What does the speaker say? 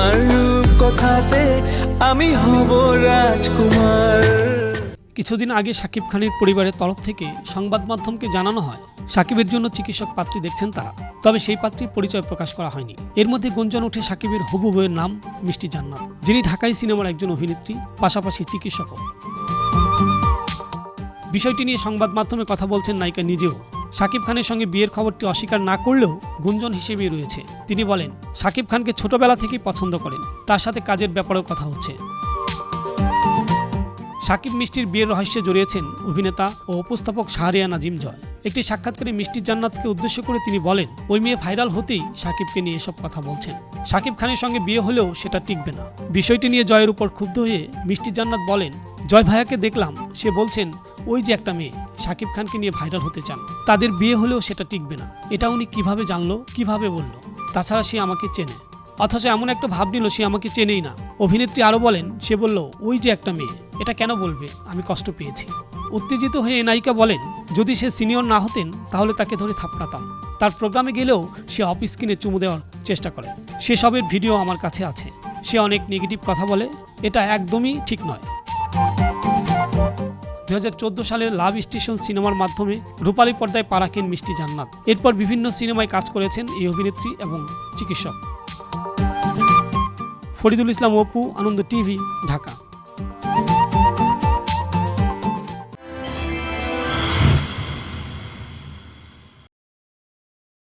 তোমার রূপ কথাতে আমি হব রাজকুমার। কিছুদিন আগে শাকিব খানের পরিবারের তরফ থেকে সংবাদ মাধ্যমকে জানানো হয়, সাকিবের জন্য চিকিৎসক পাত্রী দেখছেন তারা। তবে সেই পাত্রীর পরিচয় প্রকাশ করা হয়নি। এর মধ্যে গুঞ্জন ওঠে সাকিবের হবু বইয়ের নাম মিষ্টি জান্নাত, যিনি ঢাকাই সিনেমার একজন অভিনেত্রী, পাশাপাশি চিকিৎসকও। বিষয়টি নিয়ে সংবাদ মাধ্যমে কথা বলছেন নায়িকা নিজেও। শাকিব খানের সঙ্গে বিয়ের খবরটি অস্বীকার না করলেও গুঞ্জন হিসেবেই রয়েছে। তিনি বলেন শাকিব খানকে ছোটবেলা থেকেই পছন্দ করেন। তার সাথে কাজের ব্যাপারেও কথা হচ্ছে। সাকিব মিষ্টির বিয়ের রহস্যে জড়িয়েছেন অভিনেতা ও উপস্থাপক শাহরিয়া নাজিম জয়। একটি সাক্ষাৎকারে মিষ্টি জান্নাতকে উদ্দেশ্য করে তিনি বলেন, ওই মেয়ে ভাইরাল হতেই সাকিবকে নিয়ে এসব কথা বলছেন। সাকিব খানের সঙ্গে বিয়ে হলেও সেটা টিকবে না। বিষয়টি নিয়ে জয়ের উপর ক্ষুব্ধ হয়ে মিষ্টি জান্নাত বলেন, জয় ভাইয়াকে দেখলাম। সে বলছেন, ওই যে একটা মেয়ে। সাকিব খানকে নিয়ে ভাইরাল হতে চান। তাদের বিয়ে হলেও সেটা টিকবে না। এটা উনি কীভাবে জানলো, কীভাবে বলল, তাছাড়া সে আমাকে চেনে। অথচ এমন একটা ভাব নিল সে আমাকে চেনেই না। অভিনেত্রী আরও বলেন, সে বলল, ওই যে একটা মেয়ে, এটা কেন বলবে? আমি কষ্ট পেয়েছি। উত্তেজিত হয়ে এই নায়িকা বলেন, যদি সে সিনিয়র না হতেন, তাহলে তাকে ধরে থাপড়াতাম। তার প্রোগ্রামে গেলেও সে অফ স্ক্রিনে চুমু দেওয়ার চেষ্টা করে। সেসবের ভিডিও আমার কাছে আছে। সে অনেক নেগেটিভ কথা বলে, এটা একদমই ঠিক নয়। দু হাজার চোদ্দ সালে লাভ স্টেশন সিনেমার মাধ্যমে রূপালী পর্দায় পা রাখেন মিষ্টি জান্নাত। এরপর বিভিন্ন সিনেমায় কাজ করেছেন এই অভিনেত্রী এবং চিকিৎসক। ফরিদুল ইসলাম অপু, আনন্দ টিভি, ঢাকা।